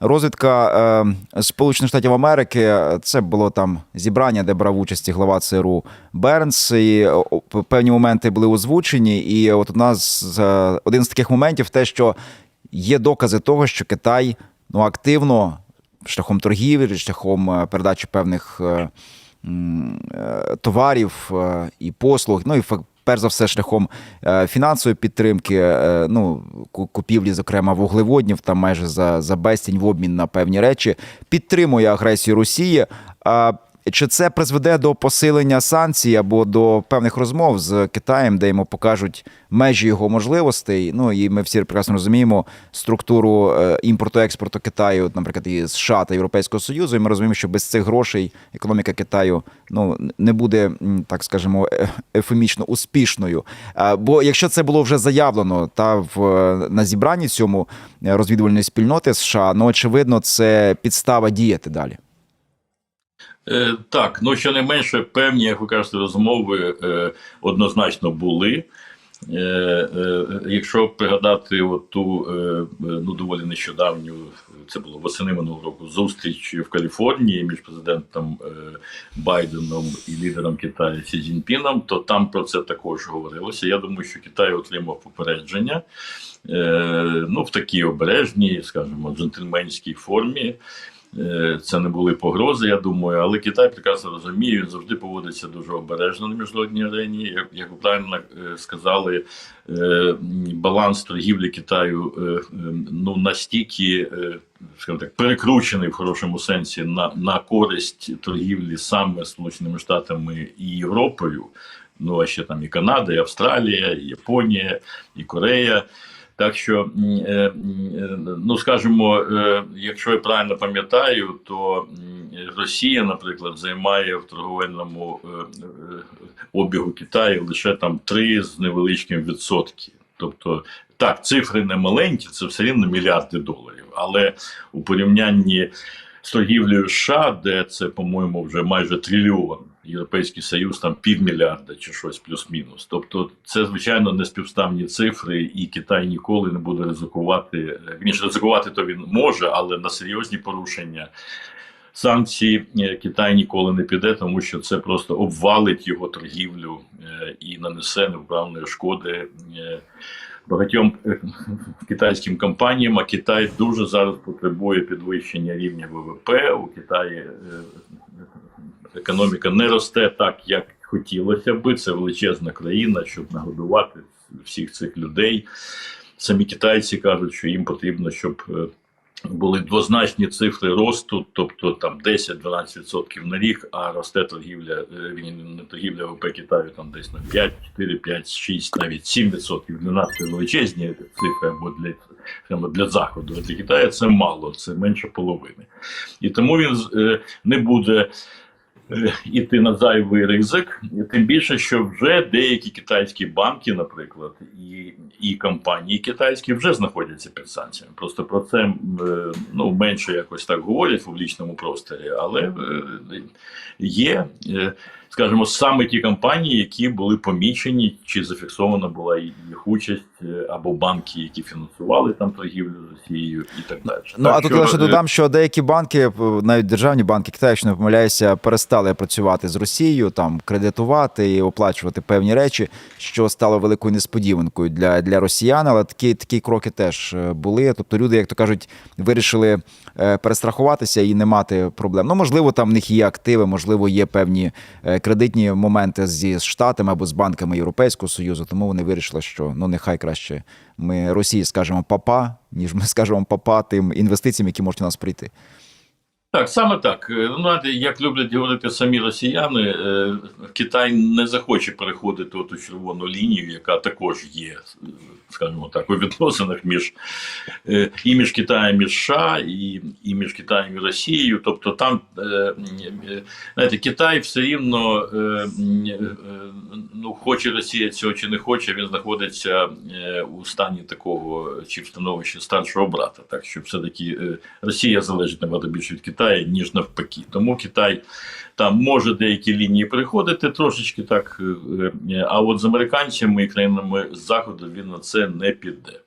Розвідка е, Сполучених Штатів Америки це було там зібрання, де брав участь глава ЦРУ Бернс. І о, певні моменти були озвучені. І от у нас е, один з таких моментів те, що є докази того, що Китай ну активно шляхом торгівлі, шляхом е, передачі певних е, е, товарів е, і послуг, ну і перш за все шляхом е, фінансової підтримки, е, ну купівлі, зокрема вуглеводнів, там майже за, за безцінь в обмін на певні речі, підтримує агресію Росії. Чи це призведе до посилення санкцій або до певних розмов з Китаєм, де йому покажуть межі його можливостей? Ну і ми всі прекрасно розуміємо структуру е, імпорту-експорту Китаю, наприклад, і США та Європейського Союзу. І ми розуміємо, що без цих грошей економіка Китаю ну не буде, так скажемо, е- ефемічно успішною. Бо якщо це було вже заявлено та в е, на зібранні цьому розвідувальної спільноти США, ну очевидно, це підстава діяти далі. Е, Так, ну щонайменше певні, як ви кажете, розмови е, однозначно були. Е, е, якщо пригадати от ту е, ну доволі нещодавню, це було восени минулого року, зустріч в Каліфорнії між президентом е, Байденом і лідером Китаю Сі Цзіньпіном, то там про це також говорилося. Я думаю, що Китай отримав попередження е, ну в такій обережній, скажімо, джентльменській формі. Е, Це не були погрози, я думаю, але Китай прекрасно розуміє, він завжди поводиться дуже обережно на міжнародній арені. Як, як ви правильно е, сказали, е, баланс торгівлі Китаю е, е, ну настільки, скажімо так, перекручений в хорошому сенсі на, на користь торгівлі саме Сполученими Штатами і Європою. Ну а ще там і Канада, і Австралія, і Японія, і Корея. Так що, е, е, ну скажімо, е, якщо я правильно пам'ятаю, то Росія, наприклад, займає в торговельному обігу Китаю лише там 3 з невеличким відсотки. Тобто, так, цифри не маленькі, це все рівно мільярди доларів. Але у порівнянні з торгівлею США, де це, по-моєму, вже майже трильйон. Європейський Союз там півмільярда чи щось плюс-мінус. Тобто, це звичайно не співставні цифри, і Китай ніколи не буде ризикувати. Вірніше, ризикувати то він може, але на серйозні порушення санкцій е, Китай ніколи не піде, тому що це просто обвалить його торгівлю е, і нанесе невправної шкоди. е, Багатьом китайським компаніям, а Китай дуже зараз потребує підвищення рівня ВВП. У Китаї економіка не росте так, як хотілося би. Це величезна країна, щоб нагодувати всіх цих людей. Самі китайці кажуть, що їм потрібно, щоб е, були двозначні цифри росту, тобто там 10-12% на рік, а росте торгівля, е, не торгівля ВВП Китаю там десь на 5, 4, 5, 6, навіть 7%. Для нас це величезні цифри або для, прямо для заходу. А для Китаю це мало, це менше половини. І тому він е, не буде іти на зайвий ризик, тим більше, що вже деякі китайські банки, наприклад, і, і компанії китайські вже знаходяться під санкціями. Просто про це е, ну менше якось так говорять в публічному просторі, але е, є, е, скажімо, саме ті компанії, які були помічені, чи зафіксована була їх участь, е, або банки, які фінансували там торгівлю з Росією, і так далі. Ну а тут що, лише е, додам, що деякі банки, е, навіть державні банки Китаю, якщо не помиляюся, перестали працювати з Росією, там кредитувати і оплачувати певні речі, що стало великою несподіванкою для, для росіян. Але такі, такі кроки теж були. Тобто люди, як то кажуть, вирішили перестрахуватися і не мати проблем. Ну, можливо, там в них є активи, можливо, є певні е, кредитні моменти зі штатами або з банками Європейського союзу. Тому вони вирішили, що ну нехай краще ми Росії скажемо папа, ніж ми скажемо папа тим інвестиціям, які можуть у нас прийти. Так, саме так. Е, Ну, як люблять говорити самі росіяни, е, Китай не захоче переходити ту червону лінію, яка також є, е, скажімо так, у відносинах між е, і між Китаєм і США, і, і між Китаєм і Росією. Тобто там, е, е, знаєте, Китай все рівно, ну, хоче Росія цього чи не хоче, він знаходиться у стані такого чи в становищі старшого брата. Так що все-таки Росія залежить набагато більше від Китаю, ніж навпаки. Тому Китай там може деякі лінії приходити трошечки так, е, е, а от з американцями і країнами заходу він на це не піде.